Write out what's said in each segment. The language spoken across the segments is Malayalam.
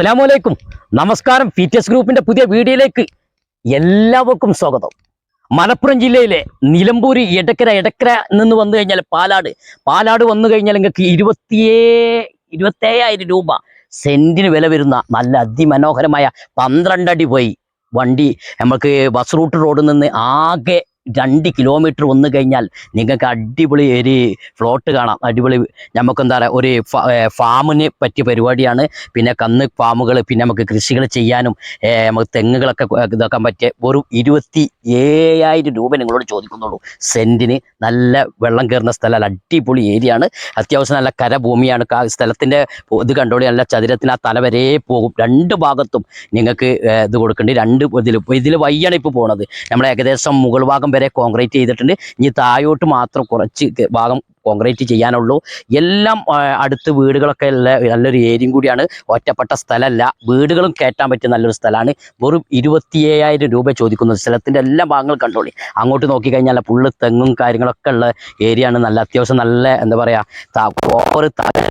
അസ്സലാമലൈക്കും നമസ്കാരം. എസ് ഗ്രൂപ്പിന്റെ പുതിയ വീഡിയോയിലേക്ക് എല്ലാവർക്കും സ്വാഗതം. മലപ്പുറം ജില്ലയിലെ നിലമ്പൂർ എടക്കര എടക്കര നിന്ന് വന്നു കഴിഞ്ഞാൽ പാലാട്. പാലാട് വന്നു കഴിഞ്ഞാൽ നിങ്ങൾക്ക് ഇരുപത്തിയേ ഇരുപത്തേഴായിരം രൂപ സെന്റിന് വില വരുന്ന നല്ല അതിമനോഹരമായ പന്ത്രണ്ടടി പോയി വണ്ടി. നമുക്ക് ബസ് റൂട്ട് റോഡിൽ നിന്ന് ആകെ രണ്ട് കിലോമീറ്റർ വന്നു കഴിഞ്ഞാൽ നിങ്ങൾക്ക് അടിപൊളി ഒരു ഫ്ലോട്ട് കാണാം. അടിപൊളി നമുക്ക് എന്താ പറയുക ഒരു ഫാമിന് പറ്റിയ പരിപാടിയാണ്. പിന്നെ കന്ന് ഫാമുകൾ പിന്നെ നമുക്ക് കൃഷികൾ ചെയ്യാനും നമുക്ക് തെങ്ങുകളൊക്കെ ഇതാക്കാൻ പറ്റിയ ഒരു ഇരുപത്തി ഏഴായിരം രൂപ നിങ്ങളോട് ചോദിക്കുന്നുള്ളൂ. സെന്റിന് നല്ല വെള്ളം കയറുന്ന സ്ഥലം അടിപൊളി ഏരിയ ആണ്. അത്യാവശ്യം നല്ല കരഭൂമിയാണ്. സ്ഥലത്തിന്റെ ഇത് കണ്ടോളി നല്ല ചതുരത്തിന് ആ തല വരെ പോകും. രണ്ട് ഭാഗത്തും നിങ്ങൾക്ക് ഇത് കൊടുക്കേണ്ടി. രണ്ട് ഇതിൽ ഇതിൽ വയ്യാണ് ഇപ്പോൾ പോണത്. നമ്മൾ ഏകദേശം മുകൾ ഭാഗം വരെ കോൺക്രീറ്റ് ചെയ്തിട്ടുണ്ട്. ഇനി താഴോട്ട് മാത്രം കുറച്ച് ഭാഗം കോൺക്രീറ്റ് ചെയ്യാനുള്ളൂ. എല്ലാം അടുത്ത് വീടുകളൊക്കെ ഉള്ള നല്ലൊരു ഏരിയയും കൂടിയാണ്. ഒറ്റപ്പെട്ട സ്ഥലമല്ല. വീടുകളും കയറ്റാൻ പറ്റിയ നല്ലൊരു സ്ഥലമാണ്. വെറും ഇരുപത്തിയേഴായിരം രൂപ ചോദിക്കുന്നത് സ്ഥലത്തിന്റെ എല്ലാ ഭാഗങ്ങൾ കണ്ടോളി അങ്ങോട്ട് നോക്കിക്കഴിഞ്ഞാൽ ഫുള്ള് തെങ്ങും കാര്യങ്ങളൊക്കെ ഉള്ള ഏരിയ ആണ്. നല്ല അത്യാവശ്യം നല്ല എന്താ പറയുക ഓവർ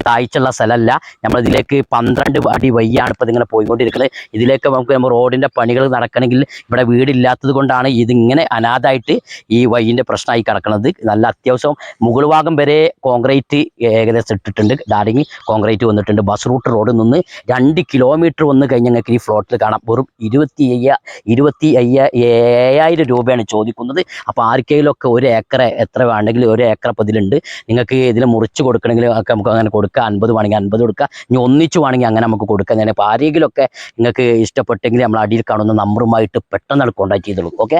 താഴ്ചയുള്ള സ്ഥലമല്ല. നമ്മളിതിലേക്ക് പന്ത്രണ്ട് അടി വയ്യാണ് ഇപ്പോൾ ഇതിങ്ങനെ പോയിക്കൊണ്ടിരിക്കുന്നത് ഇതിലേക്ക് നമുക്ക് നമ്മൾ റോഡിന്റെ പണികൾ നടക്കണമെങ്കിൽ ഇവിടെ വീടില്ലാത്തത് കൊണ്ടാണ് ഇതിങ്ങനെ അനാഥായിട്ട് ഈ വയ്യിന്റെ പ്രശ്നമായി കിടക്കുന്നത് നല്ല അത്യാവശ്യം മുകൾ ഭാഗം വരെ കോൺക്രീറ്റ് ഏകദേശം ഇട്ടിട്ടുണ്ട്. ഡാരിങ് കോൺക്രീറ്റ് വന്നിട്ടുണ്ട്. ബസ് റൂട്ട് റോഡിൽ നിന്ന് രണ്ട് കിലോമീറ്റർ വന്ന് കഴിഞ്ഞ് ഞങ്ങൾക്ക് ഈ ഫ്ലോട്ടിൽ കാണാം. വെറും ഇരുപത്തി അയ്യ ഇരുപത്തി അയ്യ ഏഴായിരം രൂപയാണ് ചോദിക്കുന്നത്. അപ്പോൾ ആർക്കെങ്കിലുമൊക്കെ ഒരു ഏക്കർ എത്ര വേണമെങ്കിലും ഒരു ഏക്കർ അപ്പോൾ ഇതിലുണ്ട്. നിങ്ങൾക്ക് ഇതിൽ മുറിച്ച് കൊടുക്കണമെങ്കിൽ ഒക്കെ നമുക്ക് അങ്ങനെ കൊടുക്കാം. അൻപത് വേണമെങ്കിൽ അൻപത് കൊടുക്കുക ഇനി ഒന്നിച്ച് വേണമെങ്കിൽ അങ്ങനെ നമുക്ക് കൊടുക്കാം. ഞാൻ അപ്പോൾ ആരെങ്കിലുമൊക്കെ നിങ്ങൾക്ക് ഇഷ്ടപ്പെട്ടെങ്കിൽ നമ്മൾ അടിയിൽ കാണുന്ന നമ്പറുമായിട്ട് പെട്ടെന്ന് കോൺടാക്ട് ചെയ്തോളൂ. ഓക്കെ